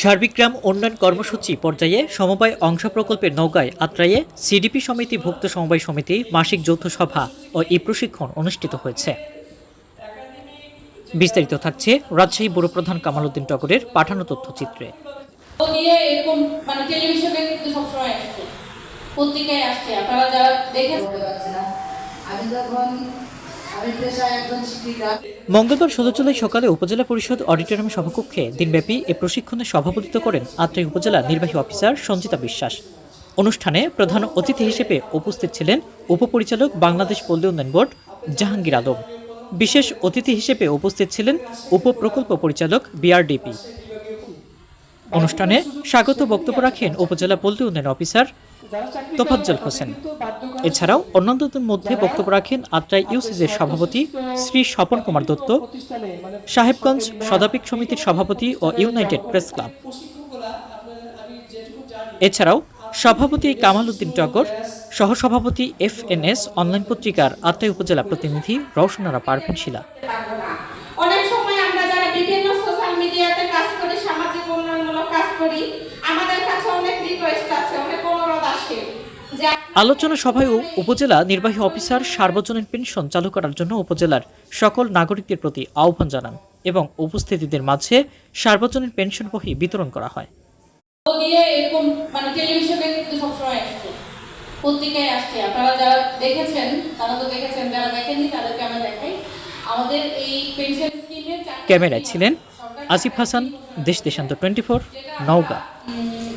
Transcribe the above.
সার্বিক গ্রাম উন্নয়ন কর্মসূচি পর্যায়ে সমবায় অংশ প্রকল্পের নৌকায় আত্রায়ে সিডিপি সমিতি ভুক্ত সমবায় সমিতি মাসিক যৌথ সভা ও ই প্রশিক্ষণ অনুষ্ঠিত হয়েছে। বিস্তারিত থাকছে রাজশাহী ব্যুরো প্রধান কামাল উদ্দিন টগরের পাঠানো তথ্যচিত্রে। মানে পত্রিকায় আসছে। আপনারা যারা দেখে আমি যখন মঙ্গলবার ষোলো জুলাই সকালে উপজেলা পরিষদ অডিটোরিয়াম সভাকক্ষে দিনব্যাপী এ প্রশিক্ষণে সভাপতিত্ব করেন আত্রাই উপজেলা নির্বাহী অফিসার সঞ্চিতা বিশ্বাস। অনুষ্ঠানে প্রধান অতিথি হিসেবে উপস্থিত ছিলেন উপপরিচালক বাংলাদেশ পল্লী উন্নয়ন বোর্ড জাহাঙ্গীর আলম। বিশেষ অতিথি হিসেবে উপস্থিত ছিলেন উপপ্রকল্প পরিচালক বিআরডিপি। অনুষ্ঠানে স্বাগত বক্তব্য রাখেন উপজেলা পল্লী উন্নয়ন অফিসার তোফাজ্জল হোসেন। এছাড়াও অন্যান্যদের মধ্যে বক্তব্য রাখেন আত্রাই ইউসিজের সভাপতি শ্রী স্বপন কুমার দত্ত সাহেবগঞ্জ শতাধিক সমিতির সভাপতি ও ইউনাইটেড প্রেস ক্লাব। এছাড়াও সভাপতি কামাল উদ্দিন টগর সহসভাপতি এফ এন এস অনলাইন পত্রিকার আত্রাই উপজেলা প্রতিনিধি রওশনারা পারভেন শিলা। অনেক সময় আমরা যারা বিভিন্ন সোশ্যাল মিডিয়াতে কাজ করি সামাজিক উন্নয়নমূলক কাজ করি আমাদের কাছে অনেক আলোচনা সভায় উপজেলা নির্বাহী অফিসার সার্বজনীন পেনশন চালু করার জন্য উপজেলার সকল নাগরিকদের প্রতি আহ্বান জানান এবং উপস্থিতিদের মাঝে সার্বজনীন পেনশন বহি বিতরণ করা হয়। এরকম মানে টেলিভিশনে সবসময় পত্রিকায় আসছে। আপনারা যারা দেখেছেন তারা তো দেখেছেন যারা দেখেননি তাদেরকে আমরা দেখাই। আমাদের এই পেনশন ক্যামেরায় ছিলেন। আসিফ হাসান দেশ দেশান্ত টোয়েন্টি ফোর নওগাঁ। উম,